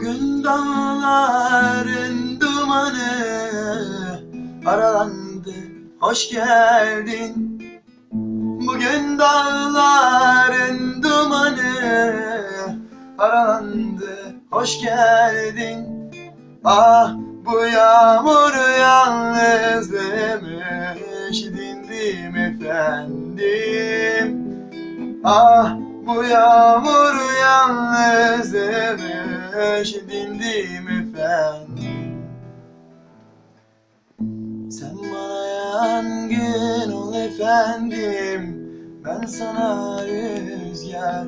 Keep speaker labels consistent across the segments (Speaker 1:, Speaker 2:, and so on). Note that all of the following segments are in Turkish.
Speaker 1: Bugün dağların dumanı aralandı. Hoş geldin. Bugün dağların dumanı aralandı. Hoş geldin. Ah bu yağmur yalnızlığımı dindim efendim. Ah bu yağmur yalnızlığımı dindim efendim? Sen bana yangın ol efendim. Ben sana rüzgar.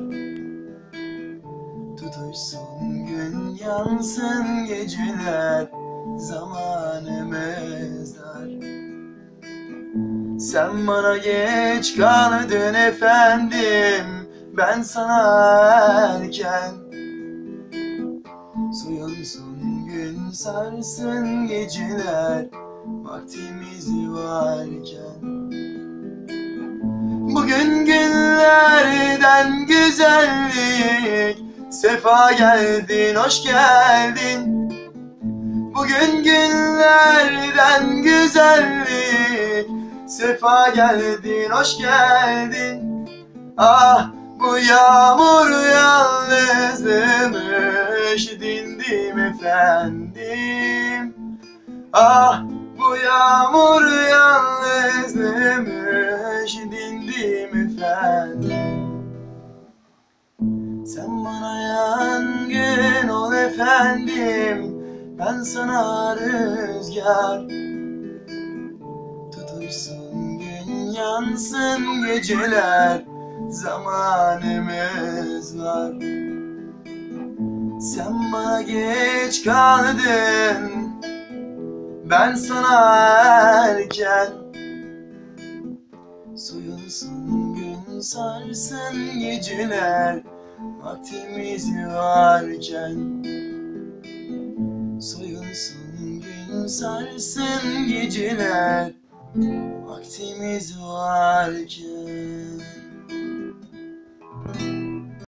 Speaker 1: Tutuşsun gün yansın geceler. Zamanımız dar Sen bana geç kaldın efendim. Ben sana erken Soyulsun gün sarsın geceler Vaktimiz varken. Bugün günlerden güzellik Sefa geldin, hoş geldin. Bugün günlerden güzellik Sefa geldin, hoş geldin. Ah bu yağmur yalnızlığımı dindim efendim? Ah bu yağmur yalnızlığımı dindim efendim? Sen bana yangın ol efendim Ben sana rüzgar. Tutuşsun gün yansın geceler Zamanımız var Sen bana geç kaldın. Ben sana erken. Soyulsun gün sarsın geceler. Vaktimiz varken. Soyulsun gün sarsın geceler. Vaktimiz varken